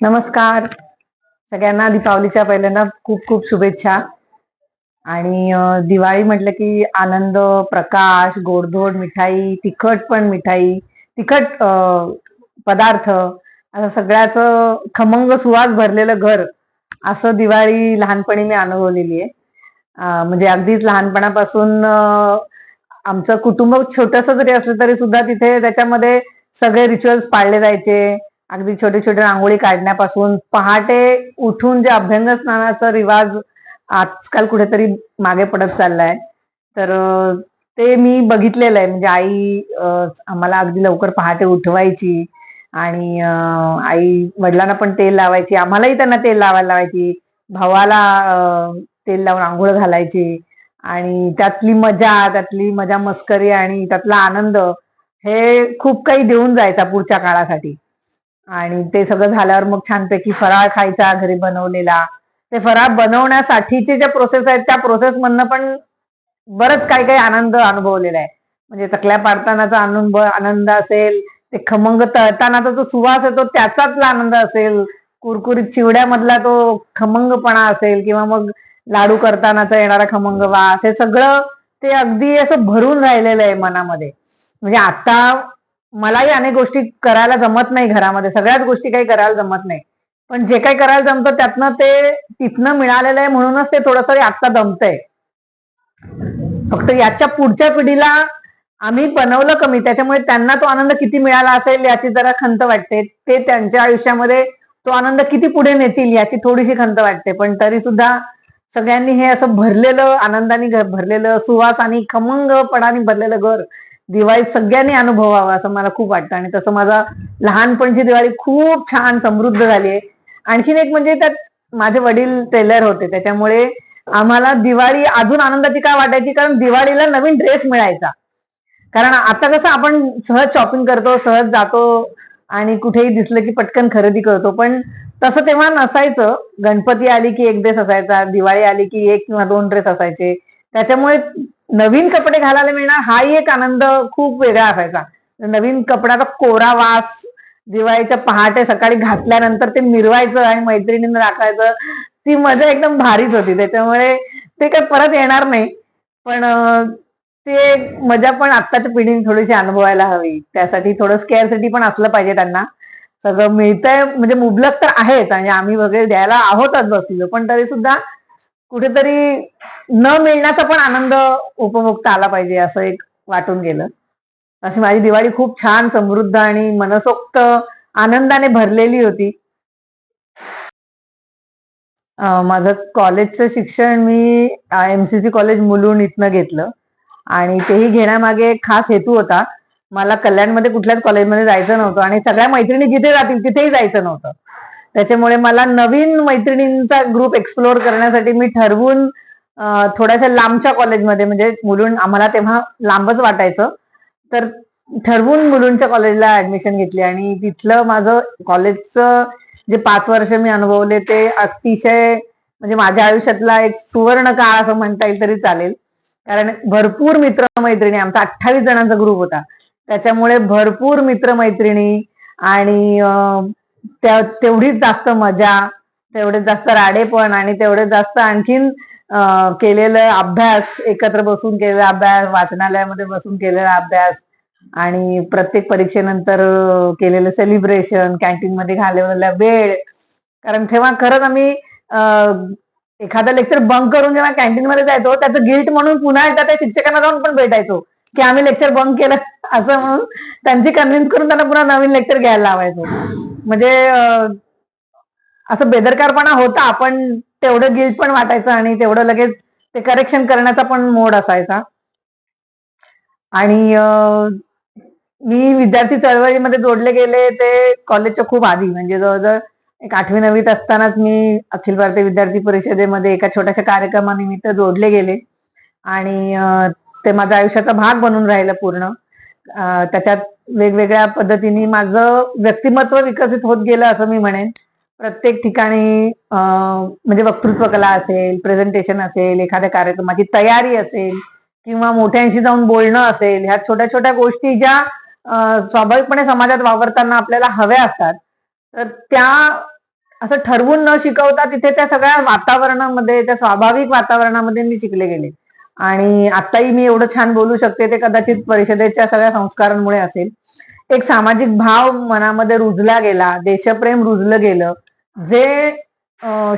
नमस्कार. सगळ्यांना दीपावलीच्या पहिल्यांदा खूप खूप शुभेच्छा. आणि दिवाळी म्हटलं की आनंद प्रकाश गोडधोड मिठाई तिखट पण मिठाई तिखट पदार्थ असं सगळ्याच खमंग सुवास भरलेलं घर असं दिवाळी लहानपणी मी अनुभवलेली आहे. म्हणजे अगदीच लहानपणापासून आमचं कुटुंब छोटस जरी असलं तरी सुद्धा तिथे त्याच्यामध्ये सगळे रिच्युअल्स पाळले जायचे. अगदी छोटे छोटे रांगोळी काढण्यापासून पहाटे उठून जे अभ्यंग स्नानाचा रिवाज आजकाल कुठेतरी मागे पडत चाललाय. तर ते मी बघितलेलं आहे. म्हणजे आई आम्हाला अगदी लवकर पहाटे उठवायची आणि आई वडिलांना पण तेल लावायची. आम्हालाही त्यांना तेल लावायला लावायची. भावाला तेल लावून आंघोळ घालायची. आणि त्यातली मजा त्यातली मजा मस्करी आणि त्यातला आनंद हे खूप काही देऊन जायचा पुढच्या काळासाठी. आणि ते सगळं झाल्यावर मग छानपैकी फराळ खायचा घरी बनवलेला. ते फराळ बनवण्यासाठीचे ज्या प्रोसेस आहेत त्या प्रोसेस मधनं पण बरंच काही काही आनंद अनुभवलेला आहे. म्हणजे चकल्या पाडतानाचा अनुभव आनंद असेल ते खमंग तळतानाचा जो सुवास येतो त्याचाच आनंद असेल. कुरकुरीत चिवड्यामधला तो खमंगपणा असेल किंवा मग लाडू करतानाचा येणारा खमंग वास हे सगळं ते अगदी असं भरून राहिलेलं आहे मनामध्ये. म्हणजे आता मलाही अनेक गोष्टी करायला जमत नाही घरामध्ये. सगळ्याच गोष्टी काही करायला जमत नाही. पण जे काही करायला जमतं त्यातनं ते तिथनं मिळालेलं आहे म्हणूनच ते थोडस आत्ता जमतंय. फक्त याच्या पुढच्या पिढीला आम्ही बनवलं कमी. त्याच्यामुळे त्यांना तो आनंद किती मिळाला असेल याची जरा खंत वाटते. ते त्यांच्या आयुष्यामध्ये तो आनंद किती पुढे नेतील याची थोडीशी खंत वाटते. पण तरी सुद्धा सगळ्यांनी हे असं भरलेलं आनंदाने भरलेलं सुवास आणि खमंगपणाने भरलेलं घर दिवाळीत सगळ्यांनी अनुभवावा असं मला खूप वाटतं. आणि तसं माझा लहानपणची दिवाळी खूप छान समृद्ध झाली आहे. आणखीन एक म्हणजे त्यात माझे वडील टेलर होते. त्याच्यामुळे आम्हाला दिवाळी अजून आनंदाची काय वाटायची? कारण दिवाळीला नवीन ड्रेस मिळायचा. कारण आता कसं आपण सहज शॉपिंग करतो सहज जातो आणि कुठेही दिसलं की पटकन खरेदी करतो. पण तसं तेव्हा नसायचं. गणपती आली की एक ड्रेस असायचा दिवाळी आली की एक किंवा दोन ड्रेस असायचे. त्याच्यामुळे नवीन कपडे घालायला मिळणार हाही एक आनंद खूप वेगळा असायचा. नवीन कपड्याचा कोरा वास दिवाळीच्या पहाटे सकाळी घातल्यानंतर ते मिरवायचं आणि मैत्रिणींना राखायचं ती मजा एकदम भारीच होती. त्याच्यामुळे ते काही परत येणार नाही पण ते मजा पण आत्ताच्या पिढीने थोडीशी अनुभवायला हवी. त्यासाठी थोडं स्केअरसिटी पण असलं पाहिजे त्यांना. सगळं मिळतंय म्हणजे मुबलक तर आहेच आणि आम्ही वगैरे द्यायला आहोतच बसलो पण तरी सुद्धा कुठेतरी न मिळण्याचा पण आनंद उपभोगता आला पाहिजे असं एक वाटून गेलं. अशी माझी दिवाळी खूप छान समृद्ध आणि मनसोक्त आनंदाने भरलेली होती. माझं कॉलेजचं शिक्षण मी एमसीसी कॉलेज मुलुंड इथनं घेतलं. आणि तेही घेण्यामागे एक खास हेतू होता. मला कल्याणमध्ये कुठल्याच कॉलेजमध्ये जायचं नव्हतं आणि सगळ्या मैत्रिणी जिथे जातील तिथेही जायचं नव्हतं. त्याच्यामुळे मला नवीन मैत्रिणींचा ग्रुप एक्सप्लोअर करण्यासाठी मी ठरवून थोड्याशा लांबच्या कॉलेजमध्ये म्हणजे मुलुंड आम्हाला तेव्हा लांबच वाटायचं. तर ठरवून मुलुंडच्या कॉलेजला ऍडमिशन घेतली आणि तिथलं माझं कॉलेजचं जे पाच वर्ष मी अनुभवले ते अतिशय म्हणजे माझ्या आयुष्यातला एक सुवर्ण काळ असं म्हणता येईल तरी चालेल. कारण भरपूर मित्रमैत्रिणी आमचा अठ्ठावीस जणांचा ग्रुप होता. त्याच्यामुळे भरपूर मित्रमैत्रिणी आणि तेवढीच जास्त मजा तेवढेच जास्त राडेपण आणि तेवढे जास्त आणखीन केलेलं अभ्यास एकत्र बसून केलेला अभ्यास वाचनालयामध्ये बसून केलेला अभ्यास आणि प्रत्येक परीक्षेनंतर केलेलं सेलिब्रेशन कॅन्टीन मध्ये घालवलेला वेळ. कारण तेव्हा खरंच आम्ही एखादा लेक्चर बंक करून जेव्हा कॅन्टीन मध्ये जायचो त्याचं गिल्ट म्हणून पुन्हा एकदा त्या शिक्षकांना जाऊन पण भेटायचो. की आम्ही लेक्चर बंद केलं असं म्हणून त्यांची कन्व्हिन्स करून त्यांना पुन्हा नवीन लेक्चर घ्यायला लावायचं. म्हणजे असं बेदरकारपणा होता पण तेवढं गिल्ट पण वाटायचं आणि तेवढं लगेच ते करेक्शन करण्याचा पण मोड असायचा. आणि मी विद्यार्थी चळवळीमध्ये जोडले गेले ते कॉलेजच्या खूप आधी. म्हणजे जवळजवळ एक आठवी नववीत असतानाच मी अखिल भारतीय विद्यार्थी परिषदेमध्ये एका छोट्याशा कार्यक्रमानिमित्त जोडले गेले. आणि ते माझा आयुष्याचा भाग बनून राहिलं पूर्ण. त्याच्यात वेगवेगळ्या पद्धतीने माझं व्यक्तिमत्व विकसित होत गेलं असं मी म्हणेन. प्रत्येक ठिकाणी म्हणजे वक्तृत्व कला असेल प्रेझेंटेशन असेल एखाद्या कार्यक्रमाची तयारी असेल किंवा मोठ्यांशी जाऊन बोलणं असेल ह्या छोट्या छोट्या गोष्टी ज्या स्वाभाविकपणे समाजात वावरताना आपल्याला हव्या असतात तर त्या असं ठरवून न शिकवता तिथे त्या सगळ्या वातावरणामध्ये त्या स्वाभाविक वातावरणामध्ये मी शिकले गेले. आणि आताही मी एवढं छान बोलू शकते ते कदाचित परिषदेच्या सगळ्या संस्कारांमुळे असेल. एक सामाजिक भाव मनामध्ये रुजला गेला देशप्रेम रुजलं गेलं जे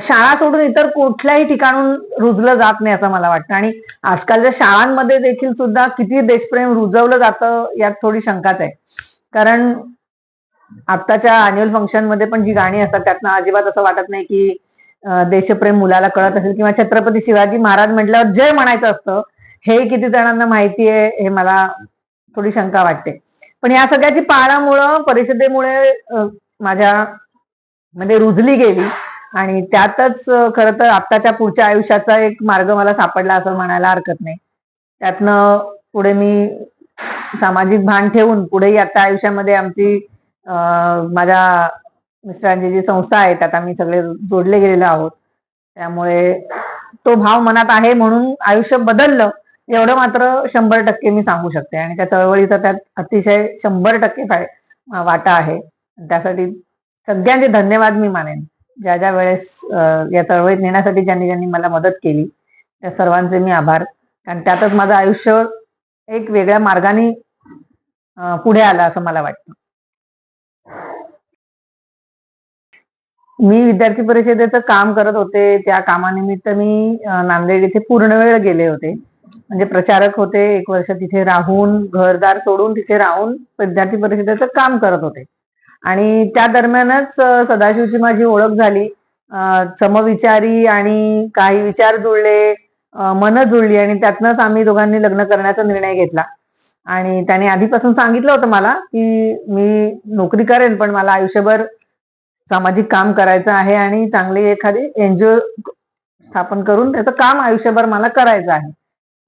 शाळा सोडून इतर कुठल्याही ठिकाणून रुजलं जात नाही असं मला वाटतं. आणि आजकालच्या शाळांमध्ये देखील सुद्धा किती देशप्रेम रुजवलं जातं यात थोडी शंकाच आहे. कारण आत्ताच्या अॅन्युअल फंक्शनमध्ये पण जी गाणी असतात त्यातनं अजिबात असं वाटत नाही की देशप्रेम मुलाला कळत असेल किंवा छत्रपती शिवाजी महाराज म्हटल्यावर जय म्हणायचं असतं हे किती जणांना माहिती आहे हे मला थोडी शंका वाटते. पण या सगळ्याची पाळामुळं परिषदेमुळे माझ्या म्हणजे रुजली गेली आणि त्यातच खर तर आत्ताच्या पुढच्या आयुष्याचा एक मार्ग मला सापडला असं म्हणायला हरकत नाही. त्यातनं पुढे मी सामाजिक भान ठेवून पुढेही आता आयुष्यामध्ये आमची माझ्या मिस्टरांची जी संस्था आहे त्यात आम्ही सगळे जोडले गेलेलो आहोत. त्यामुळे तो भाव मनात आहे म्हणून आयुष्य बदललं एवढं मात्र शंभर टक्के मी सांगू शकते. आणि त्या चळवळीचा त्यात अतिशय शंभर टक्के वाटा आहे. त्यासाठी सगळ्यांचे धन्यवाद मी मानेन. ज्या ज्या वेळेस या चळवळीत नेण्यासाठी ज्यांनी ज्यांनी मला मदत केली त्या सर्वांचे मी आभार. कारण त्यातच माझं आयुष्य एक वेगळ्या मार्गाने पुढे आलं असं मला वाटतं. मी विद्यार्थी परिषदेचं काम करत होते. त्या कामानिमित्त मी नांदेड इथे पूर्ण वेळ गेले होते. म्हणजे प्रचारक होते एक वर्ष तिथे राहून घरदार सोडून तिथे राहून विद्यार्थी परिषदेचं काम करत होते. आणि त्या दरम्यानच सदाशिवची माझी ओळख झाली. समविचारी आणि काही विचार जुळले मन जुळली आणि त्यातनंच आम्ही दोघांनी लग्न करण्याचा निर्णय घेतला. आणि त्याने आधीपासून सांगितलं होतं मला की मी नोकरी करेन पण मला आयुष्यभर सामाजिक काम करायचं आहे आणि चांगली एखादी एनजीओ स्थापन करून त्याचं काम आयुष्यभर मला करायचं आहे.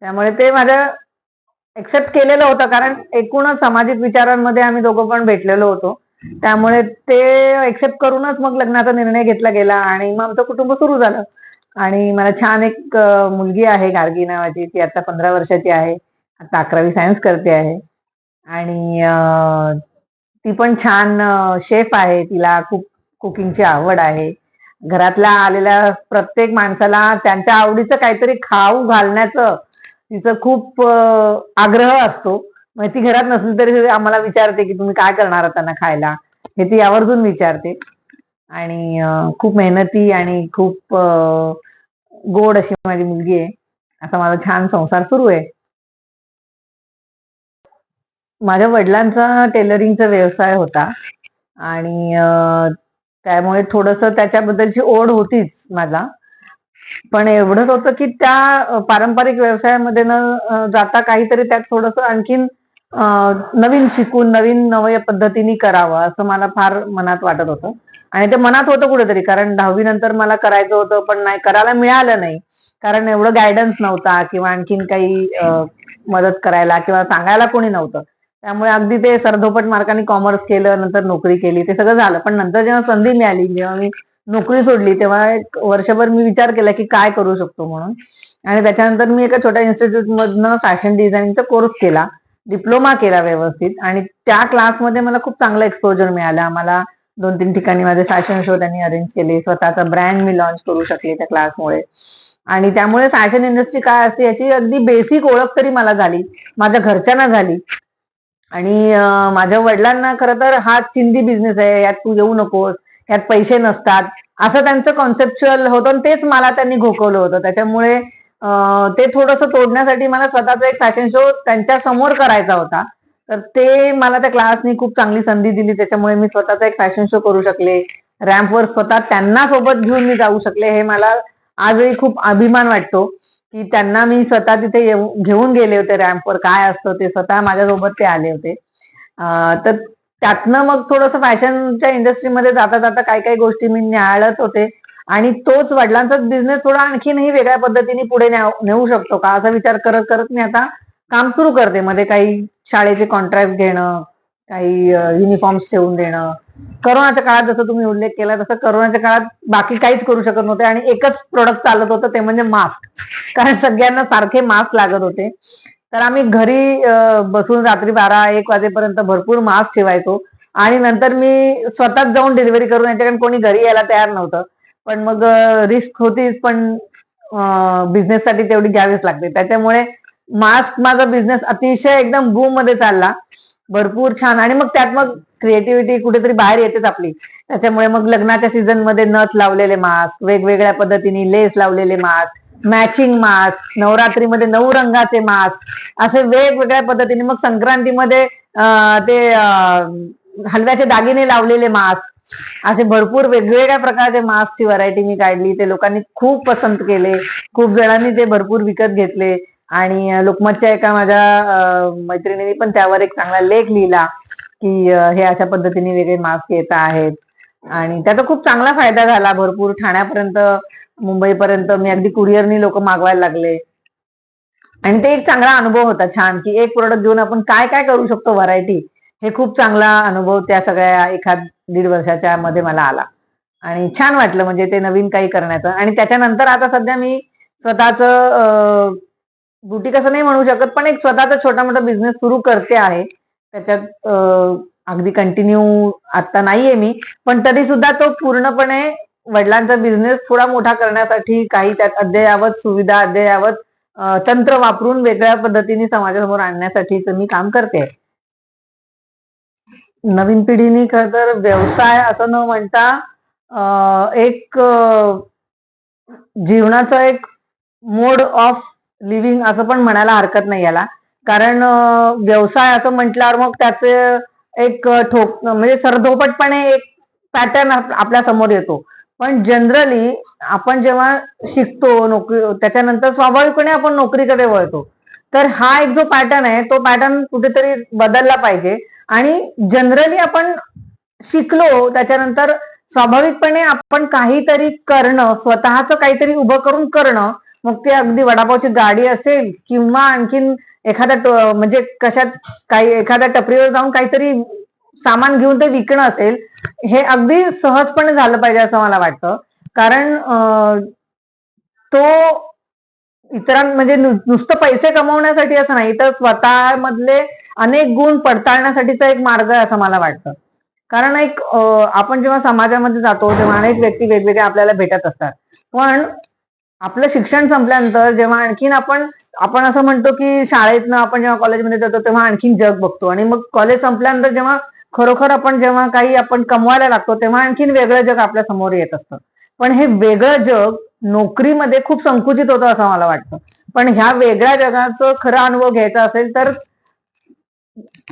त्यामुळे ते माझ्या एक्सेप्ट केलेलं होतं कारण एकूणच सामाजिक विचारांमध्ये आम्ही दोघं पण भेटलेलो होतो. त्यामुळे ते एक्सेप्ट करूनच मग लग्नाचा निर्णय घेतला गेला आणि मग आमचं कुटुंब सुरू झालं. आणि मला छान एक मुलगी आहे गार्गी नावाची ती आता पंधरा वर्षाची आहे. आता अकरावी सायन्स करते आहे. आणि ती पण छान शेफ आहे. तिला खूप कुकिंगची आवड आहे. घरातल्या आलेल्या प्रत्येक माणसाला त्यांच्या आवडीचं काहीतरी खाऊ घालण्याचं तिचं खूप आग्रह असतो. मग ती घरात नसली तरी आम्हाला विचारते की तुम्ही काय करणार त्यांना खायला? हे ती आवर्जून विचारते. आणि खूप मेहनती आणि खूप गोड अशी माझी मुलगी आहे. असा माझा छान संसार सुरू आहे. माझ्या वडिलांचा टेलरिंगचा व्यवसाय होता. आणि त्यामुळे थोडस त्याच्याबद्दलची ओढ होतीच मला. पण एवढंच होतं की त्या पारंपरिक व्यवसायामध्ये न जाता काहीतरी त्यात थोडस आणखीन नवीन शिकून नवीन नव्या पद्धतीने करावं असं मला फार मनात वाटत होतं. आणि ते मनात होतं कुठेतरी कारण दहावी नंतर मला करायचं होतं पण नाही करायला मिळालं नाही. कारण एवढं गायडन्स नव्हता किंवा आणखीन काही मदत करायला किंवा सांगायला कोणी नव्हतं. त्यामुळे अगदी ते सरधोपट मार्काने कॉमर्स केलं नंतर नोकरी केली ते सगळं झालं. पण नंतर जेव्हा संधी मिळाली जेव्हा मी नोकरी सोडली तेव्हा एक वर्षभर मी विचार केला की काय करू शकतो म्हणून. आणि त्याच्यानंतर मी एका छोट्या इन्स्टिट्यूट मधनं फॅशन डिझाईनिंगचा कोर्स केला. डिप्लोमा केला व्यवस्थित. आणि त्या क्लासमध्ये मला खूप चांगलं एक्सपोजर मिळालं. आम्हाला दोन तीन ठिकाणी माझे फॅशन शो त्यांनी अरेंज केले. स्वतःचा ब्रँड मी लॉन्च करू शकले त्या क्लासमुळे आणि त्यामुळे फॅशन इंडस्ट्री काय असते याची अगदी बेसिक ओळख तरी मला झाली. माझ्या घरच्यांना झाली. आणि माझ्या वडिलांना खरं तर हा चिंदी बिझनेस आहे यात तू येऊ नकोस यात पैसे नसतात असं त्यांचं कॉन्सेप्च्युअल होतं आणि तेच मला त्यांनी घोकवलं होतं. त्याच्यामुळे ते थोडंसं तोडण्यासाठी मला स्वतःचा एक फॅशन शो त्यांच्यासमोर करायचा होता. तर ते मला त्या क्लासनी खूप चांगली संधी दिली त्याच्यामुळे मी स्वतःचा एक फॅशन शो करू शकले. रॅम्पवर स्वतः त्यांना सोबत घेऊन मी जाऊ शकले हे मला आजही खूप अभिमान वाटतो. की त्यांना मी स्वतः तिथे येऊ- घेऊन गेले होते रॅम्पवर काय असतं ते स्वतः माझ्यासोबत ते आले होते. तर त्यातनं मग थोडस फॅशनच्या इंडस्ट्रीमध्ये जाता जाता काही काही गोष्टी मी न्याळत होते. आणि तोच वडिलांचाच बिझनेस थोडा आणखीनही वेगळ्या पद्धतीने पुढे नेऊ शकतो का? असा विचार करत करत मी आता काम सुरू करते. मध्ये काही शाळेचे कॉन्ट्रॅक्ट घेणं काही युनिफॉर्म्स ठेवून देणं करोनाच्या काळात जसं तुम्ही उल्लेख केला तसं करोनाच्या काळात बाकी काहीच करू शकत नव्हते आणि एकच प्रोडक्ट चालत होतं ते म्हणजे मास्क कारण सगळ्यांना सारखे मास्क लागत होते. तर आम्ही घरी बसून रात्री बारा एक वाजेपर्यंत भरपूर मास्क ठेवायचो. आणि नंतर मी स्वतःच जाऊन डिलिव्हरी करून याच्याकडे कोणी घरी यायला तयार नव्हतं. पण मग रिस्क होतीच पण बिझनेससाठी तेवढी घ्यावीच लागते. त्याच्यामुळे मास्क माझा बिझनेस अतिशय एकदम बूममध्ये चालला. भरपूर छान. आणि मग त्यात मग क्रिएटिव्हिटी कुठेतरी बाहेर येतेच आपली. त्याच्यामुळे मग लग्नाच्या सीझनमध्ये नथ लावलेले मास्क वेगवेगळ्या पद्धतीने लेस लावलेले मास्क मॅचिंग मास्क नवरात्रीमध्ये नऊ रंगाचे मास्क असे वेगवेगळ्या पद्धतीने मग संक्रांतीमध्ये ते हलव्याचे दागिने लावलेले मास्क असे भरपूर वेगवेगळ्या प्रकारचे मास्कची व्हरायटी मी काढली. ते लोकांनी खूप पसंत केले. खूप जणांनी ते भरपूर विकत घेतले. आणि लोकमतच्या एका माझ्या मैत्रिणीने पण त्यावर एक चांगला लेख लिहिला की हे अशा पद्धतीने वेगळे मास्क येत आहेत. आणि त्याचा खूप चांगला फायदा झाला भरपूर. ठाण्यापर्यंत मुंबईपर्यंत मी अगदी कुरिअरनी लोक मागवायला लागले. आणि ते एक चांगला अनुभव होता छान की एक प्रोडक्ट घेऊन आपण काय काय करू शकतो व्हरायटी हे खूप चांगला अनुभव त्या सगळ्या एखाद दीड वर्षाच्या मध्ये मला आला. आणि छान वाटलं म्हणजे ते नवीन काही करण्याचं. आणि त्याच्यानंतर आता सध्या मी स्वतःच बुटीक असं नाही म्हणू शकत पण एक स्वतःचा छोटा मोठा बिझनेस सुरू करते आहे. त्याच्यात अगदी कंटिन्यू आता नाहीये मी पण तरी सुद्धा तो पूर्णपणे वडिलांचा बिझनेस थोडा मोठा करण्यासाठी काही त्यात अद्ययावत सुविधा अद्ययावत तंत्र वापरून वेगळ्या पद्धतीने समाजासमोर आणण्यासाठी मी काम करते. नवीन पिढीने खर तर व्यवसाय असं न म्हणता एक जीवनाचा एक मोड ऑफ लिव्हिंग असं पण म्हणायला हरकत नाही याला. कारण व्यवसाय असं म्हटल्यावर मग त्याचे एक ठोक म्हणजे सरधोपटपणे एक पॅटर्न आपल्यासमोर येतो. पण जनरली आपण जेव्हा शिकतो नोकरी त्याच्यानंतर स्वाभाविकपणे आपण नोकरीकडे वळतो. तर हा एक जो पॅटर्न आहे तो पॅटर्न कुठेतरी बदलला पाहिजे. आणि जनरली आपण शिकलो त्याच्यानंतर स्वाभाविकपणे आपण काहीतरी करणं स्वतःच काहीतरी उभं करून करणं मग ते अगदी वडापावची गाडी असेल किंवा आणखीन एखाद्या म्हणजे कशात काही एखाद्या टपरीवर जाऊन काहीतरी सामान घेऊन ते विकणं असेल हे अगदी सहजपणे झालं पाहिजे असं मला वाटतं. कारण तो इतरां म्हणजे नुसतं पैसे कमवण्यासाठी असं नाही तर स्वतःमधले अनेक गुण पडताळण्यासाठीचा एक मार्ग आहे असं मला वाटतं. कारण एक आपण जेव्हा समाजामध्ये जातो तेव्हा अनेक व्यक्ती वेगवेगळ्या आपल्याला भेटत असतात. पण आपलं शिक्षण संपल्यानंतर जेव्हा आणखीन आपण आपण असं म्हणतो की शाळेतनं आपण जेव्हा कॉलेजमध्ये जातो तेव्हा आणखीन जग बघतो. आणि मग कॉलेज संपल्यानंतर जेव्हा खरोखर आपण जेव्हा काही आपण कमवायला लागतो तेव्हा आणखीन वेगळं जग आपल्यासमोर येत असतं. पण हे वेगळं जग नोकरीमध्ये खूप संकुचित होतं असं मला वाटतं. पण ह्या वेगळ्या जगाचं खरा अनुभव घ्यायचा असेल तर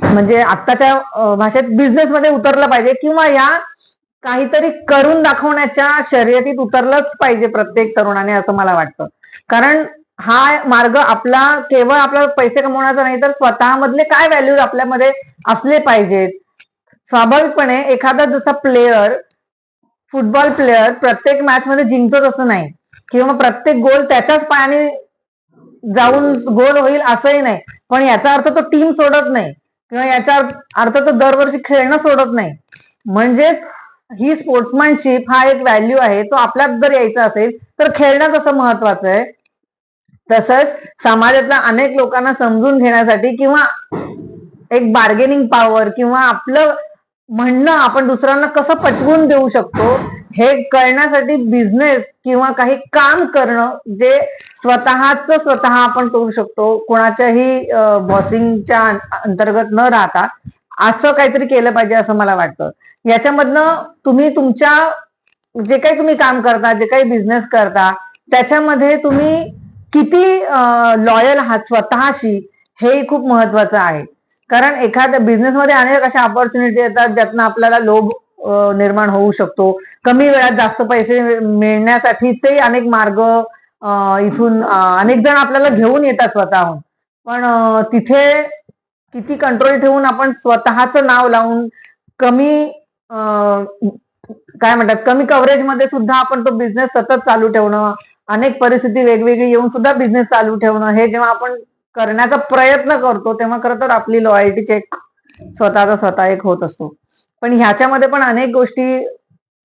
म्हणजे आत्ताच्या भाषेत बिझनेसमध्ये उतरलं पाहिजे किंवा या काहीतरी करून दाखवण्याच्या शर्यतीत उतरलंच पाहिजे प्रत्येक तरुणाने असं मला वाटतं. कारण हा मार्ग आपला केवळ आपला पैसे कमवण्याचा नाही तर स्वतःमधले काय व्हॅल्यूज आपल्यामध्ये असले पाहिजेत? स्वाभाविकपणे एखादा जसा प्लेयर फुटबॉल प्लेअर प्रत्येक मॅच मध्ये जिंकतोच असं नाही. किंवा प्रत्येक गोल त्याच्याच पायाने जाऊन गोल होईल असंही नाही. पण याचा अर्थ तो टीम सोडत नाही. किंवा याचा अर्थ तो दरवर्षी खेळणं सोडत नाही. म्हणजेच ही स्पोर्ट्समॅनशिप हा एक व्हॅल्यू आहे तो आपल्यात जर यायचा असेल तर खेळणं कसं महत्वाचं आहे? तसंच समाजातल्या अनेक लोकांना समजून घेण्यासाठी किंवा एक बार्गेनिंग पॉवर किंवा आपलं म्हणणं आपण दुसऱ्यांना कसं पटवून देऊ शकतो हे कळण्यासाठी बिझनेस किंवा काही काम करणं जे स्वतःच स्वतः आपण करू शकतो कोणाच्याही बॉसिंगच्या अंतर्गत न राहता. असं काहीतरी केलं पाहिजे असं मला वाटतं. याच्यामधनं तुम्ही तुमच्या जे काही तुम्ही काम करता जे काही बिझनेस करता त्याच्यामध्ये तुम्ही किती लॉयल आहात स्वतःशी हे खूप महत्वाचं आहे. कारण एखाद्या बिझनेसमध्ये अनेक अशा ऑपॉर्च्युनिटी येतात ज्यातनं आपल्याला लोभ निर्माण होऊ शकतो. कमी वेळात जास्त पैसे मिळण्यासाठी ते अनेक मार्ग इथून अनेक जण आपल्याला घेऊन येतात स्वतःहून. पण तिथे किती कंट्रोल ठेवून आपण स्वतःच नाव लावून कमी काय म्हणतात कमी कव्हरेजमध्ये सुद्धा आपण तो बिझनेस सतत चालू ठेवणं अनेक परिस्थिती वेगवेगळी येऊन सुद्धा बिझनेस चालू ठेवणं हे जेव्हा आपण करण्याचा प्रयत्न करतो तेव्हा खरं तर आपली लॉयल्टी चेक स्वतःचा स्वतः एक होत असतो. पण ह्याच्यामध्ये पण अनेक गोष्टी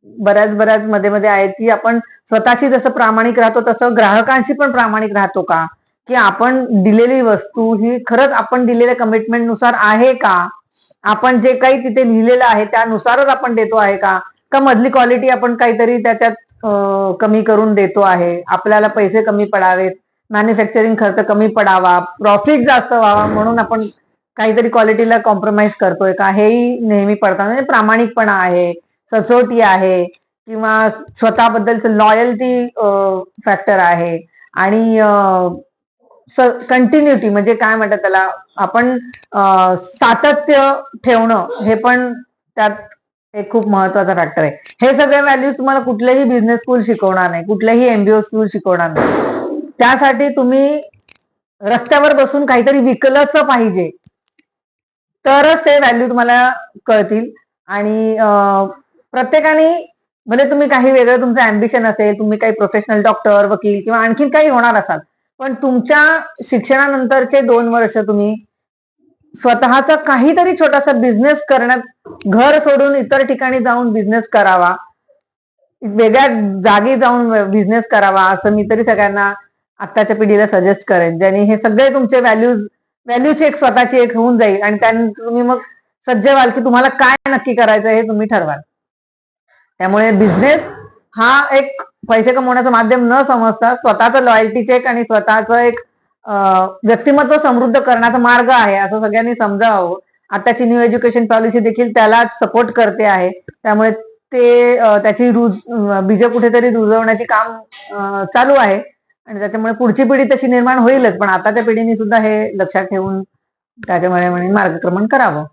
बऱ्याच बऱ्याच मध्ये मध्ये आहेत की आपण स्वतःशी जसं प्रामाणिक राहतो तसं ग्राहकांशी पण प्रामाणिक राहतो का? की आपण दिलेली वस्तू ही खरंच आपण दिलेल्या कमिटमेंटनुसार आहे का? आपण जे काही तिथे लिहिलेलं आहे त्यानुसारच आपण देतो आहे का? का मधली क्वालिटी आपण काहीतरी त्याच्यात कमी करून देतो आहे? आपल्याला पैसे कमी पडावेत मॅन्युफॅक्चरिंग खर्च कमी पडावा प्रॉफिट जास्त व्हावा म्हणून आपण काहीतरी क्वालिटीला कॉम्प्रोमाइज करतोय का? हेही नेहमी पडतात म्हणजे प्रामाणिकपणा आहे सचोटी आहे किंवा स्वतःबद्दलचं लॉयल्टी फॅक्टर आहे. आणि कंटिन्युटी म्हणजे काय म्हणतात त्याला? आपण सातत्य ठेवणं हे पण त्यात एक खूप महत्त्वाचा फॅक्टर आहे. हे सगळे व्हॅल्यूज तुम्हाला कुठलेही बिझनेस स्कूल शिकवणार नाही कुठलेही एमबीओ स्कूल शिकवणार नाही. त्यासाठी तुम्ही रस्त्यावर बसून काहीतरी विकलच पाहिजे. तरच ते व्हॅल्यू तुम्हाला कळतील. आणि प्रत्येकाने म्हणजे भले तुम्ही काही वेगळं तुमचं अम्बिशन असेल तुम्ही काही प्रोफेशनल डॉक्टर वकील किंवा आणखीन काही होणार असाल पण तुमच्या शिक्षणानंतरचे दोन वर्ष तुम्ही स्वतःचा काहीतरी छोटासा बिझनेस करण्यात घर सोडून इतर ठिकाणी जाऊन बिझनेस करावा. वेगळ्या जागी जाऊन बिझनेस करावा असं मी तरी सगळ्यांना आत्ताच्या पिढीला सजेस्ट करेन. ज्याने हे सगळे तुमचे व्हॅल्यूज व्हॅल्यूची एक स्वतःची एक होऊन जाईल आणि त्याने तुम्ही मग सज्ज व्हाल की तुम्हाला काय नक्की करायचं हे तुम्ही ठरवाल. त्यामुळे बिझनेस हा एक पैसे कमवण्याचं माध्यम न समजता स्वतःचं लॉयल्टी चेक आणि स्वतःचं एक व्यक्तिमत्व समृद्ध करण्याचा मार्ग आहे असं सगळ्यांनी समजावं. आताची न्यू एज्युकेशन पॉलिसी देखील त्याला सपोर्ट करते आहे. त्यामुळे ते त्याची रुज बीज कुठेतरी रुजवण्याची काम चालू आहे. आणि त्याच्यामुळे पुढची पिढी तशी निर्माण होईलच. पण आताच्या पिढीने सुद्धा हे लक्षात ठेवून त्याच्यामुळे म्हणे मार्गक्रमण करावं.